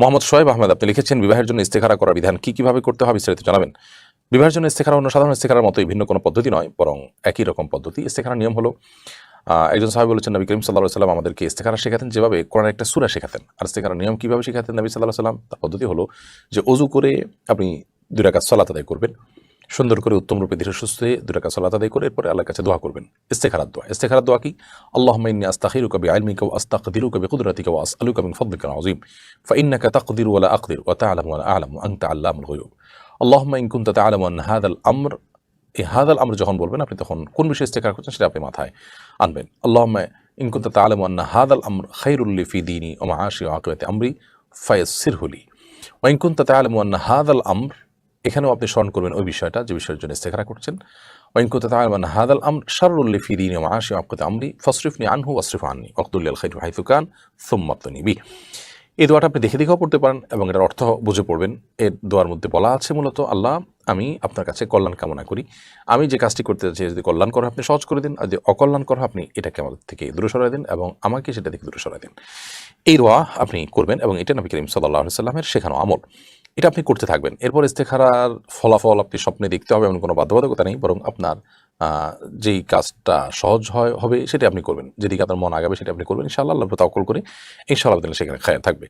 মোহাম্মদ সোহেব আহমেদ, আপনি লিখেছেন, বিবাহের জন্য ইস্তেখারা করার বিধান কি, কীভাবে করতে হবে বিস্তারিত জানাবেন। বিবাহের জন্য ইস্তেখারা অন্য সাধারণ ইস্তেখারার মতোই ভিন্ন কোনো পদ্ধতি নয়, বরং একই রকম পদ্ধতি। ইস্তেখারার নিয়ম হলো একজন সাহেব বলেছেন, নবী করিম সাল্লাহ সাল্লাম আমাদেরকে ইস্তেখারা শেখাতেন যেভাবে কোরআন একটা সুরা শেখাতেন। আর ইস্তেখারার নিয়ম কীভাবে শেখাতেন নবী সাল্লাহ সাল্লাম তার পদ্ধতি হলো যে অজু করে আপনি দুই রাকাত সলাত আদায় করবেন। সুন্দর করে উত্তম রূপে ধীরে সুস্থে হয়ে দুটাকা সালাত আদায় করে এরপর আল্লাহর কাছে দোয়া করবেন ইস্তেখারার দোয়া ইস্তেখারার দোয়া কি আল্লাহুম্মা ইন্নী আস্তাখিরুকা বিইলমিকা ওয়া কব বিকুদরাতিকা ওয়া আসআলুকা মিন কব আল-আযীম ফাইন্নাকা তাকদিরু ওয়া লা আকদির ওয়া তাআলাম ওয়া আলাম আনতা আল্লামুল গায়ুব আল্লাহুম্মা ইন কুনতা তাআলামু আন হাযাল আমর এই হাযাল আমর যখন বলবেন আপনি তখন কোন বিষয়ে ইস্তেখার করছেন সেটা আপনি মাথায় আনবেন আল্লাহুম্মা ইন কুনতা তাআলামু আন হাযাল আমর খায়রুল লি ফি দীনি ওয়া মাআশি ওয়া আকিবাতি আমরি ফায়াসসিরহু লি ওয়া ইন কুনতা তাআলামু আন হাদাল আমর এখানেও আপনি স্মরণ করবেন ওই বিষয়টা, যে বিষয়ের জন্য ইস্তেখারা করছেন। ওয়া ইন কুনতা তাআলামু আন্না হাদাল আমর, শাররুল লি ফি দীনি ওয়া মাআশি ওয়া আকিবাতি আমরি, ফাসরিফনি আনহু ওয়াসরিফ আননি ওয়াকদুল লিল খাইরি হাইথু কান, সুম্মা তনিবি এই দোয়াটা আপনি দেখে দেখেও পড়তে পারেন এবং এটার অর্থ বুঝে পড়বেন। এর দোয়ার মধ্যে বলা আছে মূলত, আল্লাহ, আমি আপনার কাছে কল্যাণ কামনা করি। আমি যে কাজটি করতে চাই, যদি কল্যাণ করো আপনি সহজ করে দিন, আর যদি অকল্যাণ করো আপনি এটাকে আমাদের থেকে দূরে সরাই দিন এবং আমাকে সেটা থেকে দূরে সরাই দিন। এই দোয়া আপনি করবেন এবং এটা নবী করিম সাল্লাহ সাল্লামের শেখানো আমল। এটা আপনি করতে থাকবেন। এরপর ইস্তেখারার ফলাফল আপনি স্বপ্নে দেখতে হবে, এমন কোনো বাধ্যবাধকতা নেই, বরং আপনার যেই কাজটা সহজ হয়, হবে সেটা আপনি করবেন। যেদিকে আপনার মন আগাবে সেটা আপনি করবেন। ইনশাআল্লাহ আল্লাহ তকল করে, ইনশাআল্লাহ সেখানে খায়া থাকবে।